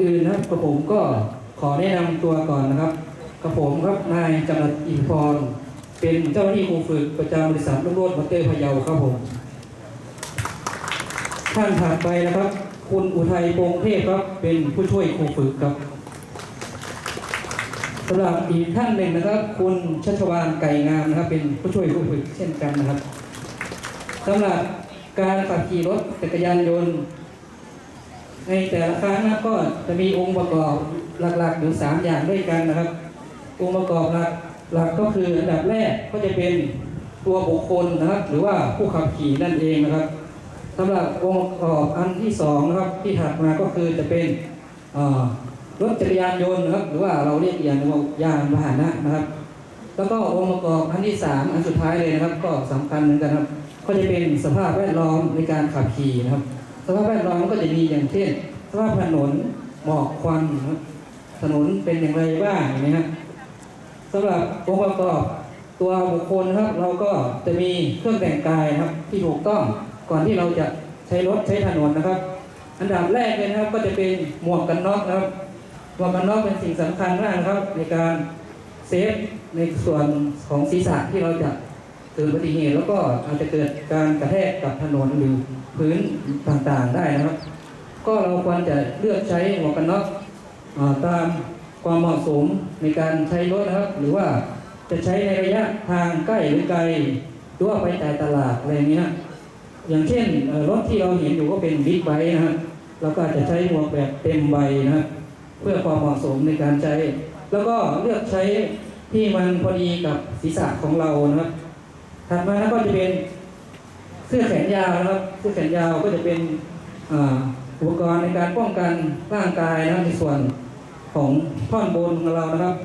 อื่นนะครับกระผมก็ขอแนะนำตัวก่อนนะครับกระผมครับนายจำรัดอินพร เป็นเจ้าหน้าที่ครูฝึกประจำบริษัทลูกโรดมอเตอร์พะเยาครับผม ท่านผ่านไปนะครับ คุณอุทัยพงเทพครับเป็นผู้ช่วยครูฝึกครับสำหรับอีกท่านหนึ่งนะครับ คุณชัชวานไก่งามนะครับ เป็นผู้ช่วยครูฝึกเช่นกันนะครับสำหรับการขับขี่รถจักรยานยนต์ ในแต่ละครั้งนะก็จะมีองค์ประกอบหลักๆอยู่สามอย่างด้วยกันนะครับ องค์ประกอบหลักหลักก็คืออันดับแรกก็จะเป็นตัวบุคคลนะครับ หรือว่าผู้ขับขี่นั่นเองนะครับสำหรับองค์ประกอบอันที่สองนะครับที่ถัดมาก็คือจะเป็นรถจักรยานยนต์นะครับ หรือว่าเราเรียกอีกอย่างว่ายานพาหนะนะครับ แล้วก็องค์ประกอบอันที่สามอันสุดท้ายเลยนะครับ ก็สำคัญเหมือนกันครับ ก็จะเป็นสภาพแวดล้อมในการขับขี่นะครับ สภาพแวดล้อมก็จะมีอย่างเช่นสภาพถนนหมอกควันนะครับถนนเป็นอย่างไรบ้างอย่างนี้ครับสำหรับองค์ประกอบตัวบุคคลนะครับ เราก็จะมีเครื่องแต่งกายนะครับ ที่ถูกต้องก่อนที่เราจะใช้รถใช้ถนนนะครับ อันดับแรกเลยนะครับก็จะเป็นหมวกกันน็อกครับหมวกกันน็อกเป็นสิ่งสำคัญมากนะครับ ในการเซฟในส่วนของศีรษะที่เราจะ เกิดอุบัติเหตุแล้วก็อาจจะเกิดการกระแทกกับถนนหรือพื้นต่างๆได้นะครับ ก็เราควรจะเลือกใช้หมวกกันน็อกตามความเหมาะสมในการใช้รถนะครับ หรือว่าจะใช้ในระยะทางใกล้หรือไกลหรือว่าไปจ่ายตลาดอะไรอย่างนี้นะอย่างเช่นรถที่เราเห็นอยู่ก็เป็นบิ๊กไบค์นะครับเราก็จจะใช้หมวกแบบเต็มใบนะครับเพื่อความเหมาะสมในการใช้ แล้วก็เลือกใช้ที่มันพอดีกับศีรษะของเรานะครับ ถัดมาแล้วก็จะเป็นเสื้อแขนยาวนะครับเสื้อแขนยาวก็จะเป็นอุปกรณ์ในการป้องกันร่างกายนะครับในส่วนของท่อนบนของเรานะครับ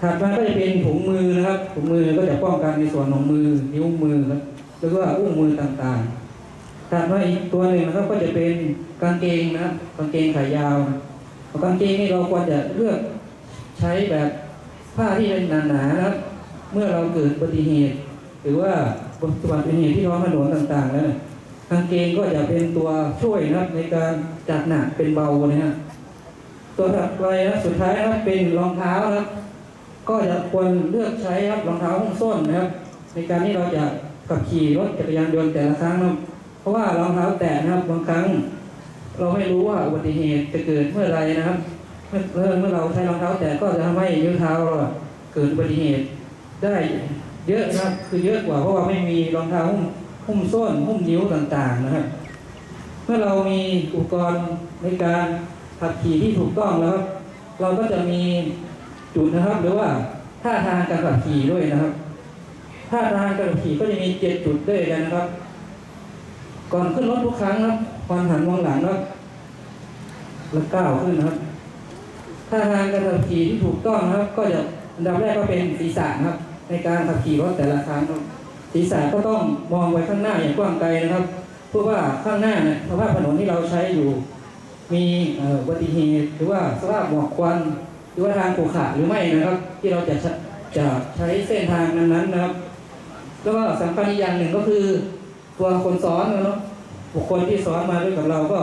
ถัดมาก็จะเป็นถุงมือนะครับถุงมือก็จะป้องกันในส่วนของมือนิ้วมือครับแล้วก็อุ้งมือต่างๆถัดมาอีกตัวหนึ่งนะครับก็จะเป็นกางเกงนะครับกางเกงขายาวกางเกงนี่เราควรจะเลือกใช้แบบผ้าที่เป็นหนาๆนะครับ เมื่อเราเกิดอุบัติเหตุ หรือว่าอุบัติเหตุที่ท้องถนนต่างๆแล้วนี่ยกางเกงก็จะเป็นตัวช่วยนะครับในการจากหนักเป็นเบานะฮะตัวถัดไปนะสุดท้ายนะครับเป็นรองเท้านะครับก็จะควรเลือกใช้ครับรองเท้าหุ้มส้นนะครับ ในการที่เราจะขับขี่รถจักรยานยนต์แต่ละครั้งนะครับเพราะว่ารองเท้าแตะนะครับบางครั้ง เราไม่รู้ว่าอุบัติเหตุจะเกิดเมื่อไรนะครับเมื่อเมื่อเราใช้รองเท้าแตะก็จะทำให้นิ้วเท้าเราเกิดอุบัติเหตุได้ เยอะนะครับ คือเยอะกว่าเพราะว่าไม่มีรองเท้าหุ้มหุ้มส้นหุ้มนิ้วต่างๆนะครับ เมื่อเรามีอุปกรณ์ในการขับขี่ที่ถูกต้องแล้วครับเราก็จะมีจุดนะครับ หรือว่าท่าทางการขับขี่ด้วยนะครับท่าทางการขับขี่ก็จะมีเจ็ดจุดด้วยกันนะครับ ก่อนขึ้นรถทุกครั้งครับควรหันมองหลังครับแล้วก้าวขึ้นนะครับท่าทางการขับขี่ที่ถูกต้องนะครับ ก็จะอันดับแรกก็เป็นศีรษะนะครับ ในการขับขี่รถแต่ละครั้งศีรษะก็ต้องมองไปข้างหน้าอย่างกว้างไกลนะครับ เพราะว่าข้างหน้าเนี่ยสภาพถนนที่เราใช้อยู่ มีอุบัติเหตุหรือว่าสภาพหมอกควันหรือว่าทางขรุขระหรือไม่นะครับ ที่เราจะจะใช้เส้นทางนั้นๆนะครับ แล้วก็สำคัญอีกอย่างหนึ่งก็คือ ตัวคนซ้อนนะเนาะบุคคลที่ซ้อนมาด้วยกับเราก็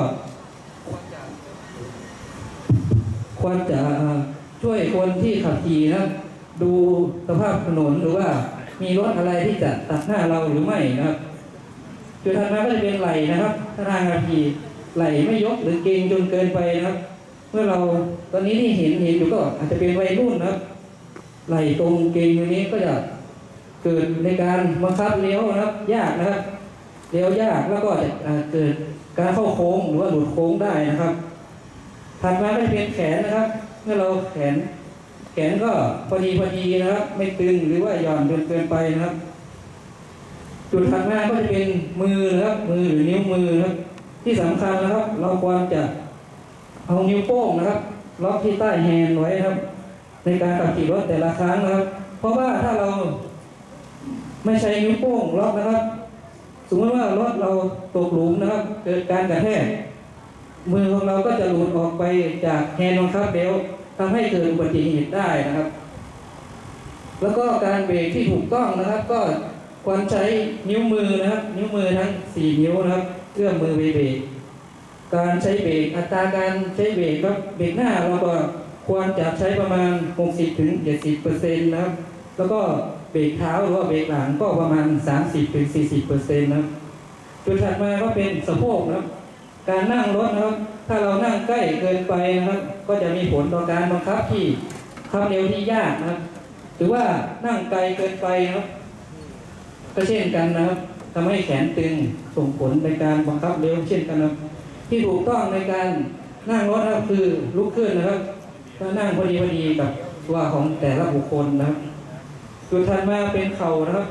ควรจะช่วยคนที่ขับขี่นะครับ ดูสภาพถนนหรือว่ามีรถอะไรที่จะตัดหน้าเราหรือไม่นะครับจุดถัดมาก็จะเป็นไหลนะครับถ้าทางขับขี่ไหลไม่ยกหรือเกรงจนเกินไปนะครับ เมื่อเราตอนนี้ที่เห็นเห็นอยู่ก็อาจจะเป็นวัยรุ่นนะครับ ไหลตรงเกรงอยู่นี้ก็จะเกิดในการบังคับเลี้ยวนะครับ ยากนะครับเลี้ยวยากแล้วก็จะเกิดการเข้าโค้งหรือว่าหลุดโค้งได้นะครับถัดมาก็จะเป็นแขนนะครับ เมื่อเราแขน แขนก็พอดีพอดีนะครับ ไม่ตึงหรือว่าหย่อนจนเกินไปนะครับ จุดถัดมาก็จะเป็นมือนะครับ มือหรือนิ้วมือนะครับ ที่สำคัญนะครับ เราควรจะเอานิ้วโป้งนะครับล็อกที่ใต้แฮนด์ไว้ครับ ในการขับขี่รถแต่ละครั้งนะครับ เพราะว่าถ้าเราไม่ใช้นิ้วโป้งล็อกนะครับ สมมติว่ารถเราตกหลุมนะครับ เกิดการกระแทกมือของเราก็จะหลุดออกไปจากแฮนด์บังคับเบล ทำให้เกิดอุบัติเหตุได้นะครับ แล้วก็การเบรกที่ถูกต้องนะครับ ก็ควรใช้นิ้วมือนะครับ นิ้วมือทั้งสี่นิ้วนะครับเอื้อมมือไปเบรกการใช้เบรกอัตราการใช้เบรกครับเบรกหน้าเราก็ควรจะใช้ประมาณ 60ถึง70เปอร์เซ็นต์นะครับ แล้วก็เบรกเท้าหรือว่าเบรกหลังก็ประมาณ 30ถึง40เปอร์เซ็นต์นะครับจุดถัดมาก็เป็นสะโพกนะครับ การนั่งรถนะครับ ถ้าเรานั่งใกล้เกินไปนะครับ ก็จะมีผลต่อการบังคับที่ความเร็วที่ยากนะครับ หรือว่านั่งไกลเกินไปนะครับ ก็เช่นกันนะครับทำให้แขนตึงส่งผลในการบังคับเร็วเช่นกันนะครับ ที่ถูกต้องในการนั่งรถนะครับคือลุกขึ้นนะครับถ้านั่งพอดีพอดีกับตัวของแต่ละบุคคลนะครับจุดถัดมาเป็นเข่านะครับ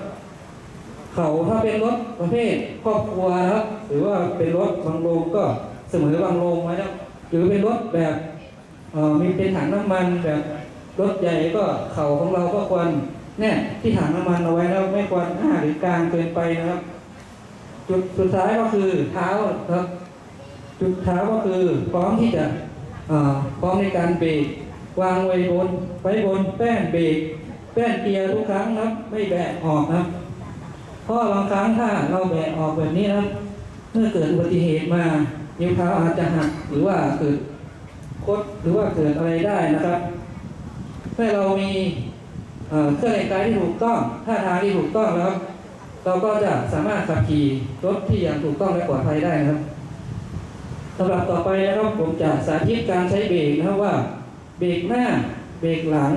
เข่าถ้าเป็นรถประเภทครอบครัวนะครับ หรือว่าเป็นรถบางโลงก็ สมอบางโลงไว้นะครับหรือเป็นรถแบบมีเป็นถังน้ำมันแบบรถใหญ่ก็เข่าของเราก็ควรแนบที่ถังน้ำมันเอาไว้นะครับไม่ควรหน้าหรือกลางเกินไปนะครับ จุดสุดท้ายก็คือเท้าครับ จุดเท้าก็คือพร้อมที่จะพร้อมในการเบรกวางไว้บนไว้บนแป้นเบรกแป้นเกียร์ทุกครั้งนะครับ ไม่แบะออกนะเพราะบางครั้งถ้าเราแบะออกแบบนี้นะเมื่อเกิดอุบัติเหตุมา นิ้วเท้าอาจจะหักหรือว่าเกิดคดหรือว่าเกิดอะไรได้นะครับเมื่อเรามีเครื่องแต่งกายที่ถูกต้องท่าทางที่ถูกต้องแล้วเราก็จะสามารถขับขี่รถที่อย่างถูกต้องและปลอดภัยได้นะครับสำหรับต่อไปนะครับผมจะสาธิตการใช้เบรกนะครับว่าเบรกหน้าเบรกหลัง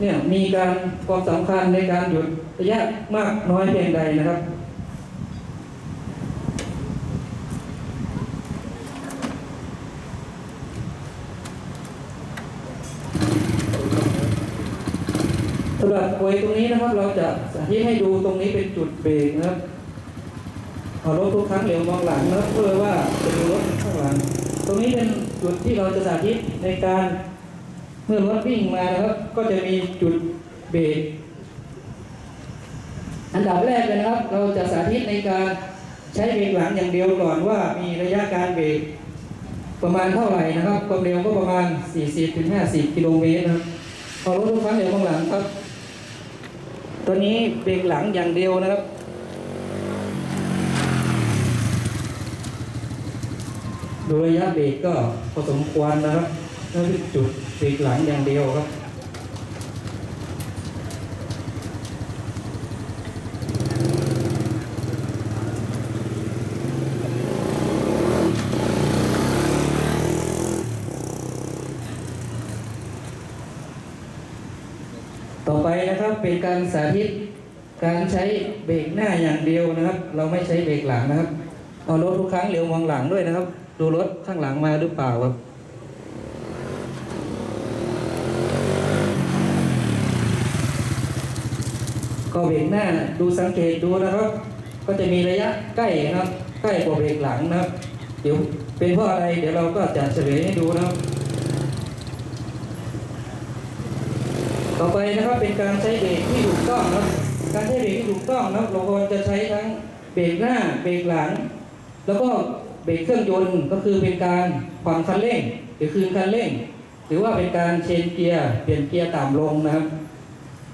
เนี่ยมีการความสำคัญในการหยุดระยะมากน้อยเพียงใดนะครับ วยตรงนี้นะครับ เราจะสาธิตให้ดูตรงนี้เป็นจุดเบรกนะครับเอรถทุกครั้งเหลียวมองหลังนะครับเพื่อว่าจะดูรถข้างหลัง ตรงนี้เป็นจุดที่เราจะสาธิตในการเมื่อรถวิ่งมานะครับ ก็จะมีจุดเบรกอันดับแรกเลยนะครับ เราจะสาธิตในการใช้เบรกหลังอย่างเดียวก่อนว่ามีระยะการเบรกประมาณเท่าไหร่นะครับ ความเร็วก็ประมาณ 40-50 กิโลเมตรนะครับเอรถทุกครั้งเหลียวมองหลังครับ ตัวนี้เบรกหลังอย่างเดียวนะครับ ดูระยะเบรกก็พอสมควรนะครับนั่นคือจุดเบรกหลังอย่างเดียวครับ ไปนะครับเป็นการสาธิตการใช้เบรกหน้าอย่างเดียวนะครับ เราไม่ใช้เบรกหลังนะครับเอารถทุกครั้งเหลียวมองหลังด้วยนะครับ ดูรถข้างหลังมาหรือเปล่าครับก็เบรกหน้าดูสังเกตดูนะครับ ก็จะมีระยะใกล้นะครับ ใกล้กว่าเบรกหลังนะครับ เดี๋ยวเป็นเพราะอะไร เดี๋ยวเราก็จะเฉลยให้ดูนะครับ ต่อไปนะครับเป็นการใช้เบรกที่ถูกต้องนะครับการใช้เบรกที่ถูกต้องนะครับเราควรจะใช้ทั้งเบรกหน้าเบรกหลัง แล้วก็เบรกเครื่องยนต์ก็คือเป็นการผ่อนคันเร่งหรือคืนคันเร่ง หรือว่าเป็นการเชนเกียร์เปลี่ยนเกียร์ต่ำลงนะครับ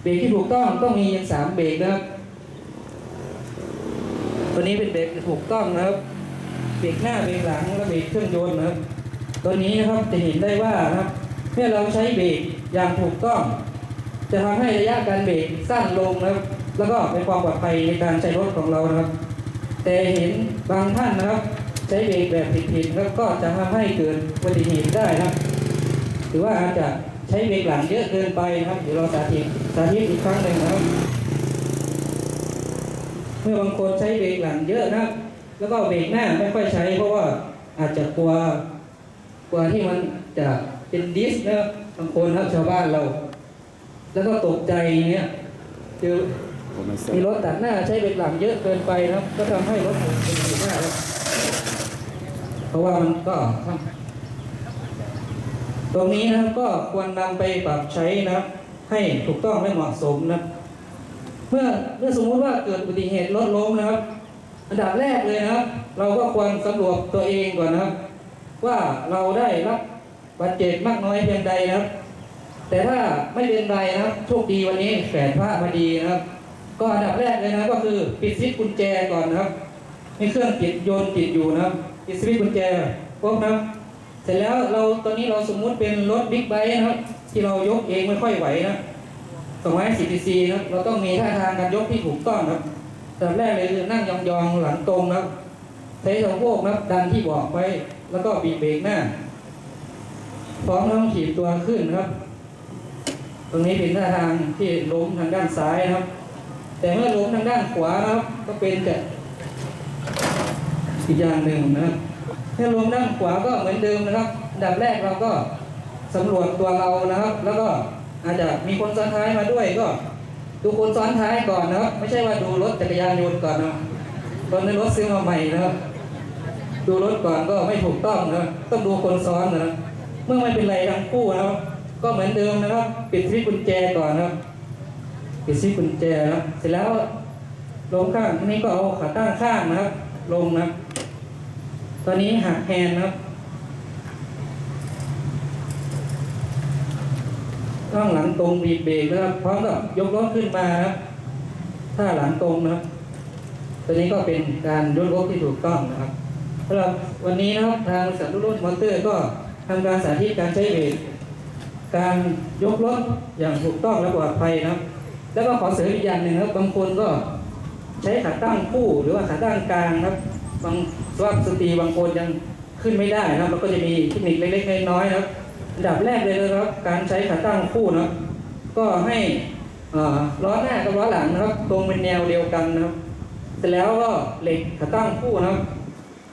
เบรกที่ถูกต้องต้องมีอย่างสามเบรกนะครับตัวนี้เป็นเบรกที่ถูกต้องนะครับเบรกหน้าเบรกหลังและเบรกเครื่องยนต์นะครับ ตัวนี้นะครับจะเห็นได้ว่านะครับเมื่อเราใช้เบรกอย่างถูกต้อง จะทำให้ระยะการเบรกสั้นลงนะครับ แล้วก็เป็นความปลอดภัยในการใช้รถของเรานะครับ แต่เห็นบางท่านนะครับ ใช้เบรกแบบผิดๆนะครับก็จะทำให้เกิดอุบัติเหตุได้นะครับ หรือว่าอาจจะใช้เบรกหลังเยอะเกินไปนะครับเดี๋ยวเราสาธิตสาธิตอีกครั้งหนึ่งนะครับ เมื่อบางคนใช้เบรกหลังเยอะนะครับ แล้วก็เบรกหน้าไม่ค่อยใช้ เพราะว่าอาจจะกลัวกลัวที่มันจะเป็นดิสนะครับบางคนนะครับชาวบ้านเรา แล้วก็ตกใจอย่างเงี้ยเจอมีรถตัดหน้าใช้เบรกหลังเยอะเกินไปนะครับ ก็ทำให้รถผมเป็นอยู่หน้าครับเพราะว่ามันก็ทำตรงนี้นะครับก็ควรนำไปปรับใช้นะครับ ให้ถูกต้องและเหมาะสมนะครับเมื่อเมื่อสมมุติว่าเกิดอุบัติเหตุรถล้มนะครับอันดับแรกเลยนะครับ เราก็ควรสำรวจตัวเองก่อนนะครับ ว่าเราได้รับบาดเจ็บมากน้อยเพียงใดนะครับ แต่ถ้าไม่เป็นไรนะครับโชคดีวันนี้แฝดพระมาดีนะครับ ก็อันดับแรกเลยนะก็คือปิดสวิตช์กุญแจก่อนนะครับมีเครื่องปิดโยนปิดอยู่นะครับปิดสวิตช์กุญแจพวกนะเสร็จแล้วเราตอนนี้เราสมมุติเป็นรถบิ๊กไบค์นะครับ ที่เรายกเองไม่ค่อยไหวนะ210 cc นะครับเราต้องมีท่าทางการยกที่ถูกต้องครับอันดับแรกเลยคือนั่งยองๆหลังตรงนะครับใช้สะโพกนะครับดันที่บอกไว้ แล้วก็บีบเบรกหน้าพร้อมทั้งถีบตัวขึ้นนะครับ ตรงนี้เป็นท่าทางที่ล้มทางด้านซ้ายนะครับ แต่เมื่อล้มทางด้านขวานะครับ ก็เป็นจะอีกอย่างหนึ่งนะครับถ้าล้มด้านขวาก็เหมือนเดิมนะครับดับแรกเราก็สำรวจตัวเรานะครับ แล้วก็อาจจะมีคนซ้อนท้ายมาด้วยก็ ดูคนซ้อนท้ายก่อนนะครับ ไม่ใช่ว่าดูรถจักรยานยนต์ก่อนนะตอนนี้รถซื้อมาใหม่นะครับ ดูรถก่อนก็ไม่ถูกต้องนะต้องดูคนซ้อนนะเมื่อไม่เป็นไรทั้งคู่นะครับ ก็เหมือนเดิมนะครับ ปิดสวิตช์กุญแจก่อนนะครับ ปิดสวิตช์กุญแจนะเสร็จแล้วลงข้างทีนี้ก็เอาขาตั้งข้างนะครับ ลงนะตอนนี้หักแฮนด์นะครับข้างหลังตรงบีบเบรกนะครับ พร้อมกับยกรถขึ้นมานะครับท่าหลังตรงนะครับตัวนี้ก็เป็นการยกรถที่ถูกต้องนะครับสำหรับวันนี้นะครับทางบริษัทรุ่นมอเตอร์ก็ทำการสาธิตการใช้เบรก การยกรถอย่างถูกต้องและปลอดภัยนะครับ แล้วก็ขอเสริมอีกอย่างหนึ่งครับบางคนก็ใช้ขาตั้งคู่หรือว่าขาตั้งกลางครับบางสภาพสตรีบางคนยังขึ้นไม่ได้นะครับแล้วก็จะมีเทคนิคเล็กๆน้อยๆนะครับอันดับแรกเลยนะครับ การใช้ขาตั้งคู่นะครับก็ให้ล้อหน้ากับล้อหลังนะครับ ตรงเป็นแนวเดียวกันนะครับเสร็จแล้วก็เหล็กขาตั้งคู่นะครับ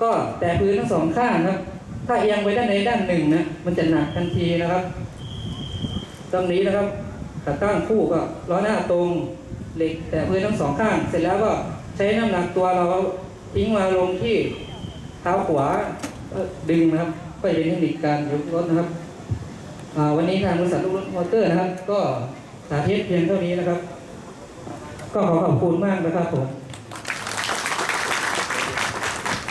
ก็แต่พื้นทั้งสองข้างนะครับ ถ้าเอียงไปด้านใดด้านหนึ่งนะมันจะหนักทันทีนะครับ ตรงนี้นะครับขาตั้งคู่ก็ล้อหน้าตรงเหล็กแต่พื้นทั้งสองข้าง เสร็จแล้วก็ใช้น้ำหนักตัวเราทิ้งมาลงที่เท้าขวาดึงนะครับ ก็จะเป็นเทคนิคการยกรถนะครับวันนี้ทางบริษัทลูกรถมอเตอร์นะครับ ก็สาธิตเพียงเท่านี้นะครับ ก็ขอขอบคุณมากนะครับผม